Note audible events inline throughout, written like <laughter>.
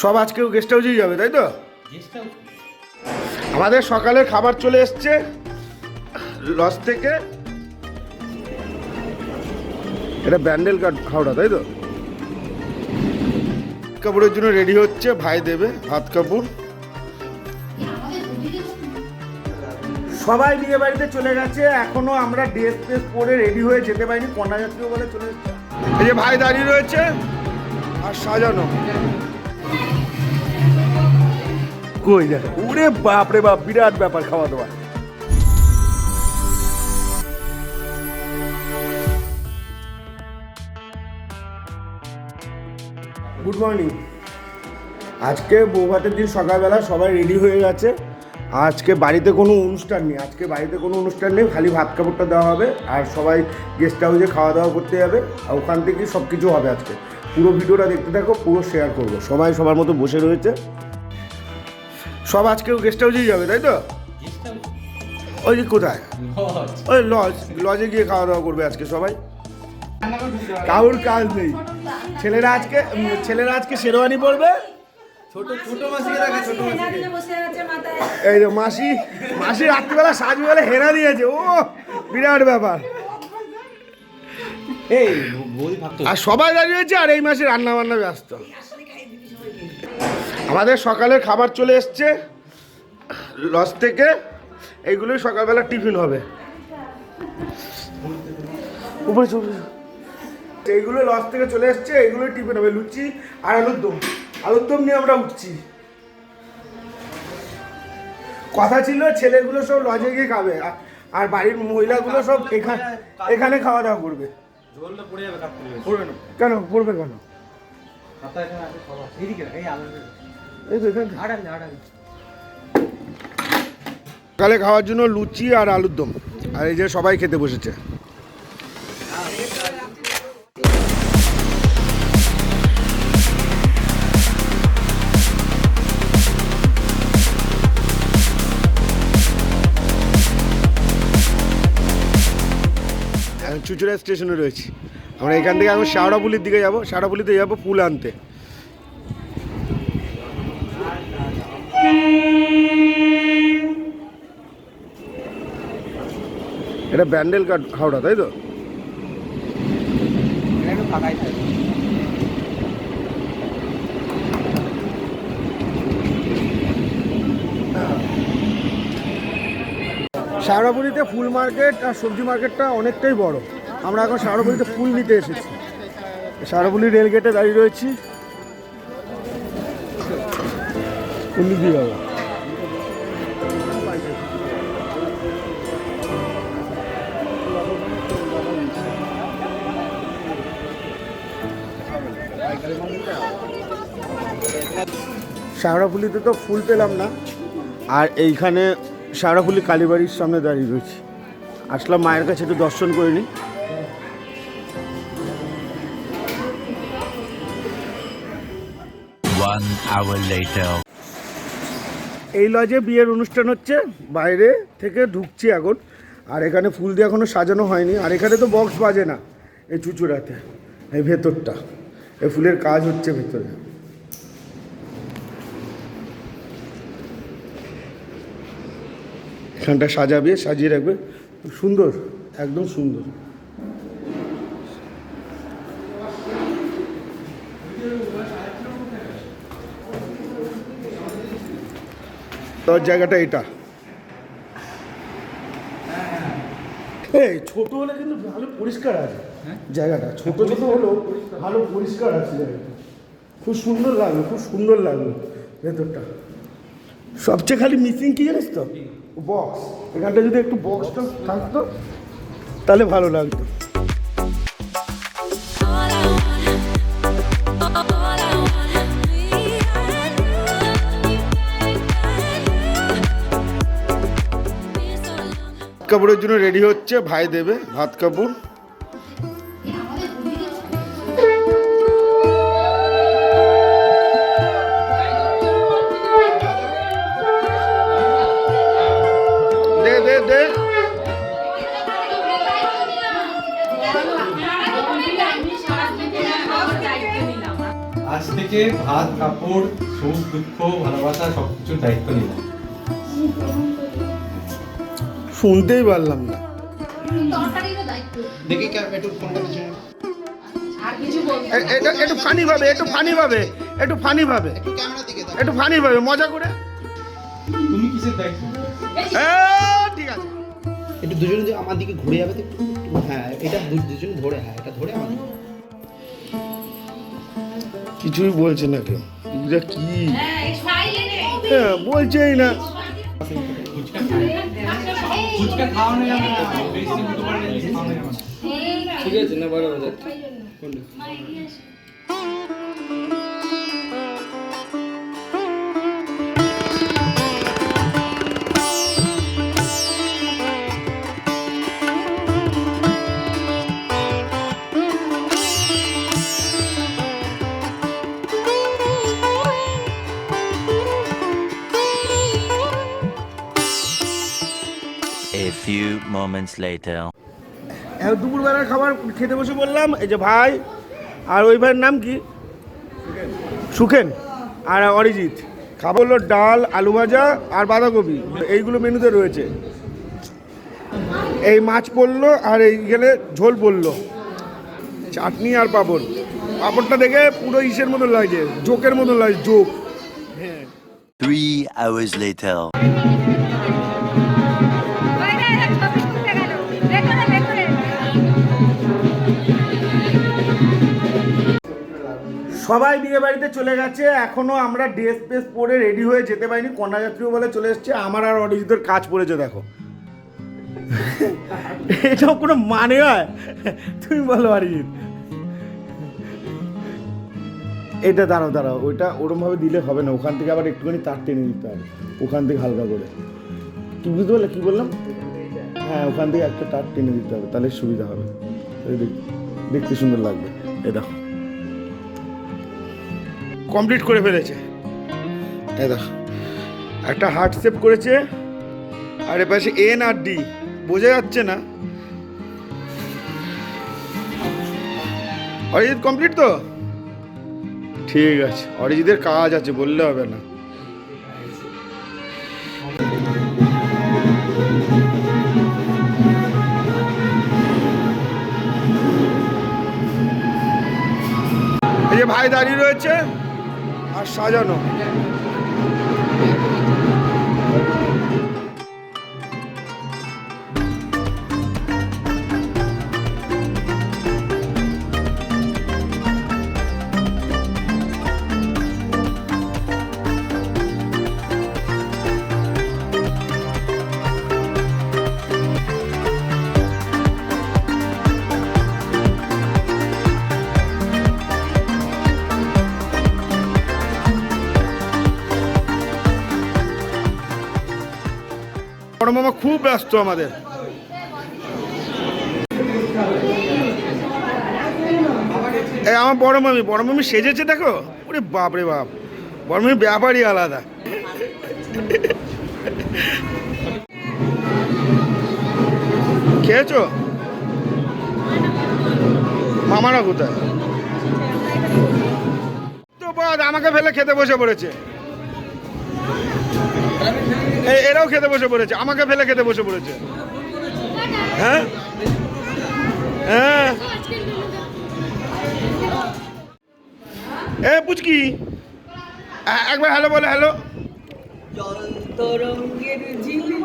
সব আজকেও গেস্ট হাউসেই যাবে তাই তো? আমাদের সকালের খাবার চলে এসছে লস থেকে। এটা ব্যান্ডেল কাট হাওড়া তাই তো? কাপড়ের জন্য রেডি হচ্ছে ভাই দেবে ভাত কাপড়। সবাই বিয়ে বাড়িতে চলে গেছে এখনও আমরা ড্রেস ফ্রেস পরে রেডি হয়ে যেতে পারিনি কন্যাযাত্রী বলে চলে এসছে। এই যে ভাই দাঁড়িয়ে রয়েছে আর সাজানো। ওরে বাপ রে বাপ, বিরাট ব্যাপার খাওয়া দাওয়া। গুড মর্নিং আজকে বৌভাতের দিন সকালবেলা সবাই রেডি হয়ে গেছে। আজকে বাড়িতে কোনো অনুষ্ঠান নেই। আজকে বাড়িতে কোনো অনুষ্ঠান নেই, খালি ভাত কাপড়টা দেওয়া হবে আর সবাই গেস্ট হাউসে খাওয়া দাওয়া করতে যাবে আর ওখান থেকে সব কিছু হবে আজকে। পুরো ভিডিওটা দেখতে থাকো, পুরো শেয়ার করব। সবাই সবার মতো বসে রয়েছে। সব আজকেও গেস্ট হাউসেই যাবে তাই তো? ওই যে কোথায়? ওই লজ লজে গিয়ে খাওয়া দাওয়া করবে আজকে সবাই। কাউর কাজ নেই। ছেলেরা আজকে ছেলেরা আজকে শেরওয়ানি পরবে। মাথায় এই যে মাসি মাসি রাত্রিবেলা সাজবেলা হেরা দিয়েছে ও বিরাট ব্যাপার। এই আর সবাই দাঁড়িয়েছে আর এই মাসে রান্না বান্না ব্যস্ত। আমাদের সকালের খাবার চলে এসছে। লস থেকে এইগুলোই সকালবেলা টিফিন হবে। উপরে চলে এইগুলো লস থেকে চলে এসছে এইগুলোই টিফিন হবে। লুচি আর আলুর দম। আলুর দম নিয়ে আমরা উঠছি। কথা ছিল ছেলেগুলো সব লজে গিয়ে খাবে আর- বাড়ির মহিলাগুলো সব এখানে এখানে খাওয়া দাওয়া করবে। কেন? পড়বে কেন? সকালে খাওয়ার জন্য লুচি আর আলুর দম। আর এই যে সবাই খেতে বসেছে। চুচুড়া স্টেশনে রয়েছি। আমরা এখান থেকে এখন শাওড়াপুলির দিকে যাব। শাওড়াপুলিতে যাব ফুল আনতে। এটা ব্যান্ডেল কাট হাওড়া, তাই তো? শাওড়াপুরিতে ফুল মার্কেট আর সবজি মার্কেটটা অনেকটাই বড়। আমরা এখন শাওড়াপুরিতে ফুল নিতে এসেছি। শাওড়াপুলি রেলগেটে দাঁড়িয়ে রয়েছি। দিক দিয়ে যাব শাওড়াফুলিতে তো ফুল পেলাম না। আর এইখানে শাওড়াফুলি কালীবাড়ির সামনে দাঁড়িয়ে রয়েছি। আসলাম মায়ের কাছে একটু দর্শন করে নিই। One hour later. এই লজে বিয়ের অনুষ্ঠান হচ্ছে, বাইরে থেকে ঢুকছি এখন। আর এখানে ফুল দিয়ে এখনও সাজানো হয়নি। আর এখানে তো বক্স বাজে না, এই চুচুড়াতে, এই ভেতরটা। এই ফুলের কাজ হচ্ছে ভেতরে। এখানটা সাজাবে, সাজিয়ে রাখবে। সুন্দর, একদম সুন্দর। তোর জায়গাটা এটা। এই ছোট হলে কিন্তু ভালো পরিষ্কার আছে। জায়গাটা ছোট ছোট হলেও ভালো পরিষ্কার আছে জায়গাটা। খুব সুন্দর লাগল, খুব সুন্দর লাগল ভেতরটা। সবচেয়ে খালি মিসিং কি জানিস তো? বক্স এখানটা যদি একটু বক্সটা থাকতো, তাহলে ভালো লাগতো। কাপড়ের জন্য রেডি হচ্ছে, ভাই দেবে ভাত কাপড় থেকে ভাত, কাপড়, সুখ, দুঃখ, ভালোবাসা সব কিছুর দায়িত্ব নিলাম। শুনতেই পারলাম না। একটু ফানি ভাবে একটু ফানি ভাবে একটু ফানি ভাবে। একটু ক্যামেরা দিকে দাও। একটু ফানি ভাবে মজা করে। তুমি কিসের দায়িত্ব ঠিক আছে। একটু দুজনে যে আমার দিকে ঘুরে যাবে হ্যাঁ এটা দুজন ধরে হ্যাঁ এটা ধরে আমার কিছুই বলছে না কেউ। এটা কি? হ্যাঁ হ্যাঁ, বলছেই না। ফুচকা খাওয়ানো যাবে না। বেশি হতে পারে খাওয়ানো যাবে ঠিক আছে না বড় বড় A few moments later. দুপুরবেলার খাবার খেতে বসে বললাম এই যে ভাই আর ওই ভাইয়ের নাম কি? সুখেন। আর অরিজিৎ। খাবার হলো ডাল আলু ভাজা আর বাঁধাকপি। এইগুলো মেনুতে রয়েছে। এই মাছ পড়ল আর এইখানে ঝোল পড়ল। চাটনি আর পাঁপড়। পাঁপড়টা দেখে পুরো ইসের মতো লাগছে জোকের মতো লাগছে জোক। Three hours later. সবাই বিয়ে বাড়িতে চলে গেছে, এখনও আমরা ড্রেস ফ্রেস পরে রেডি হয়ে যেতে পারিনি, কন্যাযাত্রীও বলে চলে এসছে, আমার আর অরিজিতের কাজ পড়েছে, দেখো। <laughs> এটাও কোনো মানে হয় তুমি বলো, অরিজিৎ। এটা দাঁড়াও দাঁড়াও, ওইটা ওরমভাবে দিলে হবে না, ওখান থেকে আবার একটুখানি তার টেনে দিতে হবে, ওখান থেকে হালকা করে। কি বুঝতে পারলে, কি বললাম? হ্যাঁ ওখান থেকে একটা তার টেনে দিতে হবে, তাহলে সুবিধা হবে। দেখতে সুন্দর লাগবে। এ দেখো। কমপ্লিট করে ফেলেছে। একটা হার্ট শেপ করেছে, আর এপাশে এন আর ডি বোঝা যাচ্ছে না। অরিজিৎ কমপ্লিট তো? ঠিক আছে, অরিজিতের কাজ আছে, বললে হবে না। এই যে ভাই দাঁড়িয়ে রয়েছে আর সাজানো। বড় মামা খুব ব্যস্ত আমাদের। এই আমার বড় মামি বড় মামি সেজেছে দেখো? ওরে বাপ রে বাপ। বড় মামি ব্যাপারই আলাদা। খেয়েছো? মামারা কোথায়? তো আমাকে ফেলে খেতে বসে পড়েছে। এরাও খেতে বসে পড়েছে আমাকে ফেলে খেতে বসে পড়েছে। হ্যাঁ? হ্যাঁ? এ পুচকি। একবার হ্যালো বলে হ্যালো। তরঙ্গের যায়।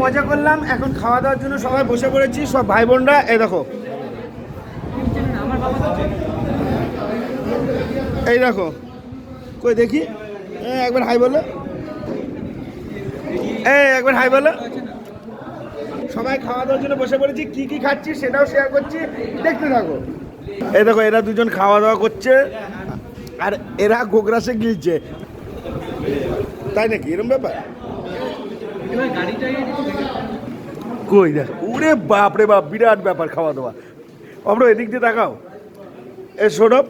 মজা করলাম এখন খাওয়া দাওয়ার জন্য সবাই বসে পড়েছি সব ভাই বোনরা এই দেখো। এই দেখো। কই দেখি? এ, একবার হাই বলো। এই একবার হাই বলো। সবাই খাওয়া দাওয়ার জন্য বসে পড়েছি কি কি খাচ্ছি সেটাও শেয়ার করছি দেখতে থাকো। এই দেখো এরা দুজন খাওয়া দাওয়া করছে আর এরা গোগ্রাসে গিলছে। তাই নাকি? এরম ব্যাপার? কই দেখ ওরে বাপ রে বাপ বিরাট ব্যাপার খাওয়া দাওয়া আমরা এদিক দিয়ে তাকাও এ Sourav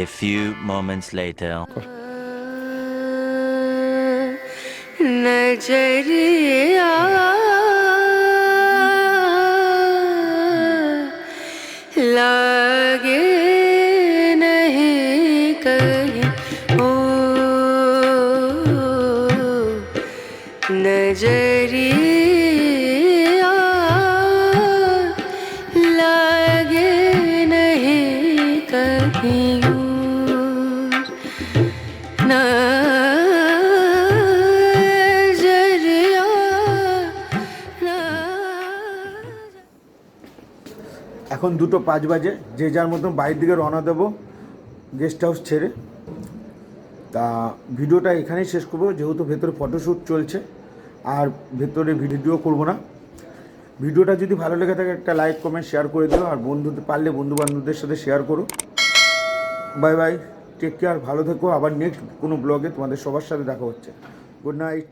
A few moments later. Nigeria. Lage नजरिया लागे नहीं कहीं और। नजरिया এখন দুটো পাঁচ বাজে যে যার মতন বাড়ির দিকে রওনা দেবো গেস্ট হাউস ছেড়ে তা ভিডিওটা এখানেই শেষ করবো যেহেতু ভেতরে ফটোশ্যুট চলছে আর ভেতরে ভিডিও করব না। ভিডিওটা যদি ভালো লেগে থাকে, একটা লাইক কমেন্ট শেয়ার করে দিও। আর বন্ধুদের পারলে বন্ধুবান্ধবদের সাথে শেয়ার করো। বাই বাই টেক কেয়ার ভালো থেকো। আবার নেক্সট কোনো ব্লগে তোমাদের সবার সাথে দেখা হচ্ছে। Good night